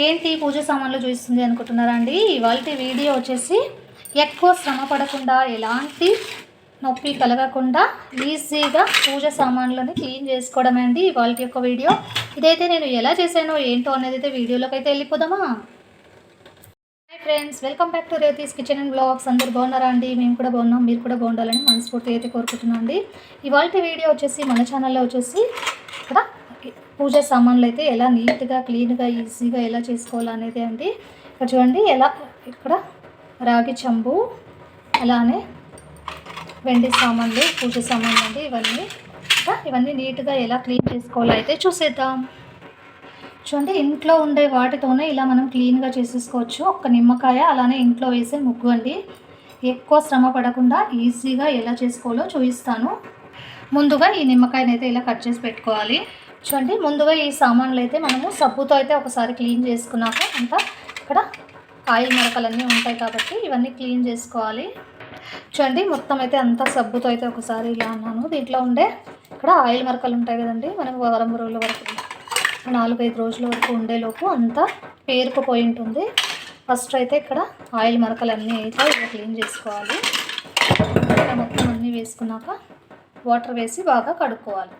ఏంటి పూజ సామాన్లు చూపిస్తుంది అనుకుంటున్నారా అండి? ఇవాళ వీడియో వచ్చేసి ఎక్కువ శ్రమ పడకుండా ఎలాంటి నొప్పి కలగకుండా ఈజీగా పూజ సామాన్లని క్లీన్ చేసుకోవడమే అండి ఇవాళ యొక్క వీడియో. ఇదైతే నేను ఎలా చేశానో ఏంటో అనేది అయితే వీడియోలోకి అయితే వెళ్ళిపోదామా? Hi friends welcome back to Rethi's kitchen and blogs. అందరు బాగున్నారా అండి? మేము కూడా బాగున్నాం మీరు కూడా బాగుండాలని మనస్ఫూర్తిగా అయితే కోరుకుంటున్నాం అండి. ఇవాళ వీడియో వచ్చేసి మన ఛానల్లో వచ్చేసి ఇక్కడ పూజ సామాన్లు అయితే ఎలా నీట్గా క్లీన్గా ఈజీగా ఎలా చేసుకోవాలనేది అండి. ఇక్కడ చూడండి ఎలా ఇక్కడ రాగి చెంబు అలానే వెండి సామాన్లు పూజ సామాన్లు అండి ఇవన్నీ. ఇవన్నీ నీట్గా ఎలా క్లీన్ చేసుకోవాలో అయితే చూసేద్దాం. చూడండి ఇంట్లో ఉండే వాటితోనే ఇలా మనం క్లీన్గా చేసేసుకోవచ్చు. ఒక నిమ్మకాయ అలానే ఇంట్లో వేసే ముగ్గు అండి. ఎక్కువ శ్రమ పడకుండా ఈజీగా ఎలా చేసుకోవాలో చూపిస్తాను. ముందుగా ఈ నిమ్మకాయనైతే ఇలా కట్ చేసి పెట్టుకోవాలి. చూడండి ముందుగా ఈ సామాన్లు అయితే మనము సబ్బుతో అయితే ఒకసారి క్లీన్ చేసుకున్నాక అంతా ఇక్కడ ఆయిల్ మరకలన్నీ ఉంటాయి కాబట్టి ఇవన్నీ క్లీన్ చేసుకోవాలి. చూడండి మొత్తం అయితే అంతా సబ్బుతో అయితే ఒకసారి ఇలా అన్నాను దీంట్లో ఉండే ఇక్కడ ఆయిల్ మరకలు ఉంటాయి కదండి మనం వారం రోజుల వరకు నాలుగైదు రోజుల వరకు ఉండేలోపు అంతా పేరుకుపోయి ఉంటుంది. ఫస్ట్ అయితే ఇక్కడ ఆయిల్ మరకలన్నీ అయితే ఇలా క్లీన్ చేసుకోవాలి. ఇలా మొత్తం అన్నీ వేసుకున్నాక వాటర్ వేసి బాగా కడుక్కోవాలి.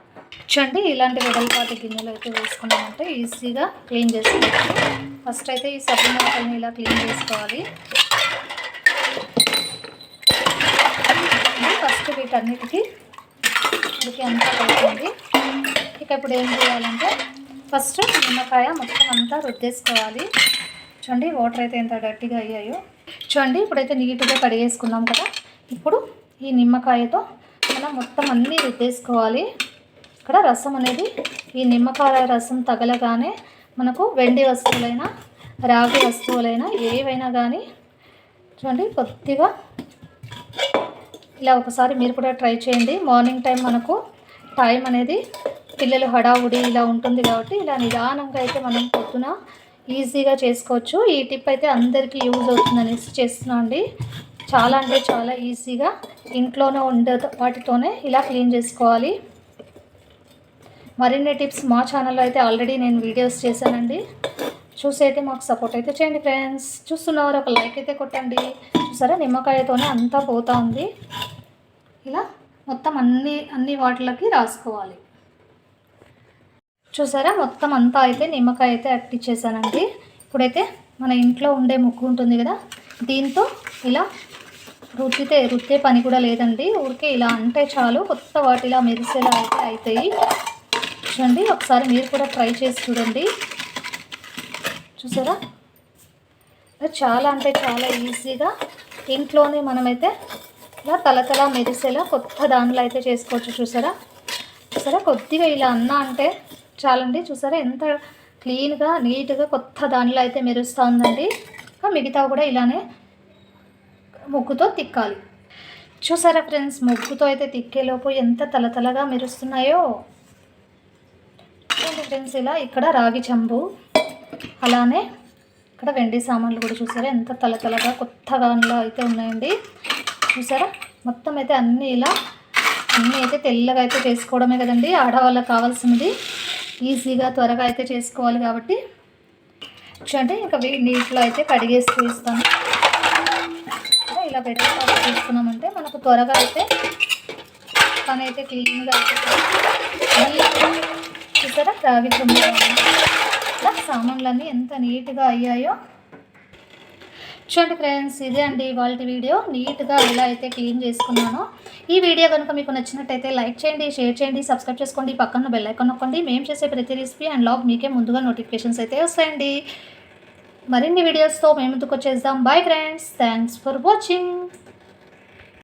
చూడండి ఇలాంటి వెడల్పాటి గిన్నెలు అయితే వేసుకున్నామంటే ఈజీగా క్లీన్ చేసుకోవచ్చు. ఫస్ట్ అయితే ఈ సబ్బు మొక్కల్ని ఇలా క్లీన్ చేసుకోవాలి. ఫస్ట్ వీటన్నిటికీ ఉడికి అంతా కలిపింది ఇక ఇప్పుడు ఏం చేయాలంటే ఫస్ట్ నిమ్మకాయ మొత్తం అంతా రుద్దేసుకోవాలి. చూడండి వాటర్ అయితే ఎంత డర్టీగా అయ్యాయో. చూడండి ఇప్పుడైతే నీట్గా కడిగేసుకున్నాం కదా. ఇప్పుడు ఈ నిమ్మకాయతో మనం మొత్తం అన్నీ రుద్దేసుకోవాలి. ఇక్కడ రసం అనేది ఈ నిమ్మకాయ రసం తగలగానే మనకు వెండి వస్తువులైనా రాగి వస్తువులైనా ఏవైనా కానీ చూడండి కొద్దిగా ఇలా ఒకసారి మీరు కూడా ట్రై చేయండి. మార్నింగ్ టైం మనకు టైం అనేది పిల్లలు హడావుడి ఇలా ఉంటుంది కాబట్టి ఇలా నిదానంగా అయితే మనం పొద్దున ఈజీగా చేసుకోవచ్చు. ఈ టిప్ అయితే అందరికీ యూజ్ అవుతుందనేసి చేస్తున్నా అండి. చాలా అంటే చాలా ఈజీగా ఇంట్లోనే ఉండే వాటితోనే ఇలా క్లీన్ చేసుకోవాలి. మరిన్ని టిప్స్ మా ఛానల్లో అయితే ఆల్రెడీ నేను వీడియోస్ చేశానండి. చూసి అయితే మాకు సపోర్ట్ అయితే చేయండి ఫ్రెండ్స్ చూస్తున్నవారు ఒక లైక్ అయితే కొట్టండి. చూసారా? నిమ్మకాయతోనే అంతా పోతా ఉంది. ఇలా మొత్తం అన్ని అన్ని వాటిలకి రాసుకోవాలి. చూసారా? మొత్తం అంతా అయితే నిమ్మకాయ అయితే అట్టించేసానండి ఇప్పుడైతే మన ఇంట్లో ఉండే ముక్కు ఉంటుంది కదా దీంతో ఇలా రుద్దితే రుద్దే పని కూడా లేదండి. ఊరికే ఇలా అంటే చాలు. కొత్త వాటిలా మెరిసేలా అయితే అవుతాయి చూడండి. ఒకసారి మీరు కూడా ట్రై చేసి చూడండి. చూసారా? చాలా అంటే చాలా ఈజీగా ఇంట్లోనే మనమైతే ఇలా తలతల మెరిసేలా కొత్త దానిలో అయితే చేసుకోవచ్చు. చూసారా? చూసారా? కొద్దిగా ఇలా అన్నా అంటే చాలండి. చూసారా? ఎంత క్లీన్గా నీట్గా కొత్త దానిలో అయితే మెరుస్తూ ఉందండి. మిగతా కూడా ఇలానే ముగ్గుతో తిక్కాలి. చూసారా ఫ్రెండ్స్? ముగ్గుతో అయితే తిక్కేలోపు ఎంత తలతలగా మెరుస్తున్నాయో! చూడండి ఫ్రెండ్స్ ఇలా ఇక్కడ రాగి చెంబు అలానే ఇక్కడ వెండి సామాన్లు కూడా చూసారా? ఎంత తలతలగా కొత్తగా అయితే ఉన్నాయండి. చూసారా? మొత్తం అయితే అన్నీ ఇలా అన్నీ అయితే తెల్లగా అయితే చేసుకోవడమే కదండి. ఆడవాళ్ళకి కావాల్సింది ఈజీగా త్వరగా అయితే చేసుకోవాలి కాబట్టి. చూడండి ఇంకా నీటిలో అయితే కడిగేసి చూస్తాను ఇలా పెట్టి చూస్తున్నామంటే మనకు త్వరగా అయితే పని అయితే క్లీన్గా అయితే చూసారా? రాగి ఇలా సామాన్లన్నీ ఎంత నీట్గా అయ్యాయో. చూడండి ఫ్రెండ్స్ ఇదే అండి ఇవాళ వీడియో. నీట్గా ఎలా అయితే క్లీన్ చేసుకున్నానో. ఈ వీడియో కనుక మీకు నచ్చినట్టయితే లైక్ చేయండి షేర్ చేయండి సబ్స్క్రైబ్ చేసుకోండి పక్కన బెల్ ఐకాన్ నొక్కండి. మేము చేసే ప్రతి రెసిపీ అండ్ లాగ్ మీకే ముందుగా నోటిఫికేషన్స్ అయితే వస్తాయండి. మరిన్ని వీడియోస్తో మేము ముందుకు వచ్చేద్దాం. Bye friends thanks for watching